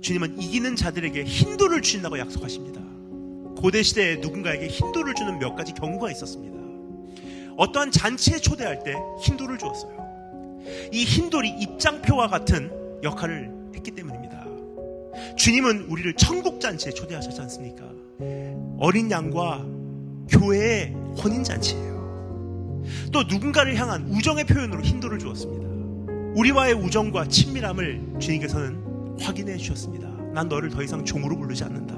주님은 이기는 자들에게 힌도를 주신다고 약속하십니다. 고대 시대에 누군가에게 힌도를 주는 몇 가지 경우가 있었습니다. 어떠한 잔치에 초대할 때 힌도를 주었어요. 이 힌돌이 입장표와 같은 역할을 했기 때문입니다. 주님은 우리를 천국 잔치에 초대하셨지 않습니까? 어린 양과 교회의 혼인 잔치예요. 또 누군가를 향한 우정의 표현으로 힌도를 주었습니다. 우리와의 우정과 친밀함을 주님께서는 확인해 주셨습니다. 난 너를 더 이상 종으로 부르지 않는다.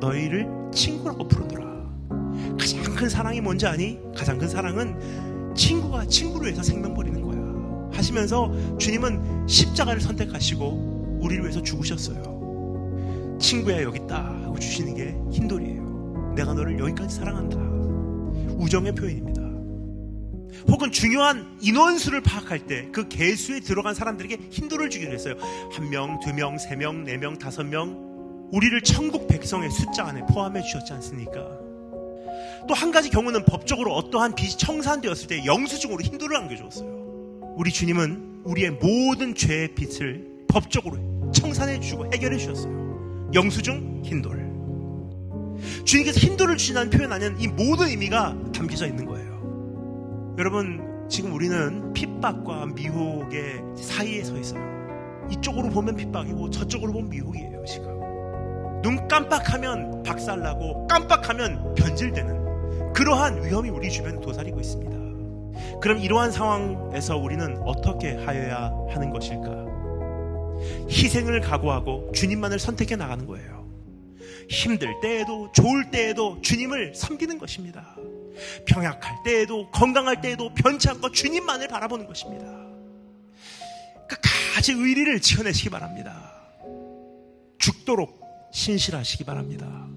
너희를 친구라고 부르노라. 가장 큰 사랑이 뭔지 아니? 가장 큰 사랑은 친구가 친구를 위해서 생명 버리는 거야. 하시면서 주님은 십자가를 선택하시고 우리를 위해서 죽으셨어요. 친구야 여기 있다 하고 주시는 게 흰돌이에요. 내가 너를 여기까지 사랑한다. 우정의 표현입니다. 혹은 중요한 인원수를 파악할 때 그 개수에 들어간 사람들에게 힌도를 주기로 했어요. 한 명, 두 명, 세 명, 네 명, 다섯 명. 우리를 천국 백성의 숫자 안에 포함해 주셨지 않습니까? 또 한 가지 경우는 법적으로 어떠한 빚이 청산되었을 때 영수증으로 힌도를 안겨주었어요. 우리 주님은 우리의 모든 죄의 빚을 법적으로 청산해 주시고 해결해 주셨어요. 영수증, 힌도를. 주님께서 힌도를 주신다는 표현 안에는 이 모든 의미가 담겨져 있는 거예요. 여러분, 지금 우리는 핍박과 미혹의 사이에 서 있어요. 이쪽으로 보면 핍박이고 저쪽으로 보면 미혹이에요, 지금. 눈 깜빡하면 박살나고 깜빡하면 변질되는 그러한 위험이 우리 주변에 도사리고 있습니다. 그럼 이러한 상황에서 우리는 어떻게 하여야 하는 것일까? 희생을 각오하고 주님만을 선택해 나가는 거예요. 힘들 때에도 좋을 때에도 주님을 섬기는 것입니다. 병약할 때에도 건강할 때에도 변치 않고 주님만을 바라보는 것입니다. 끝까지 의리를 지어내시기 바랍니다. 죽도록 신실하시기 바랍니다.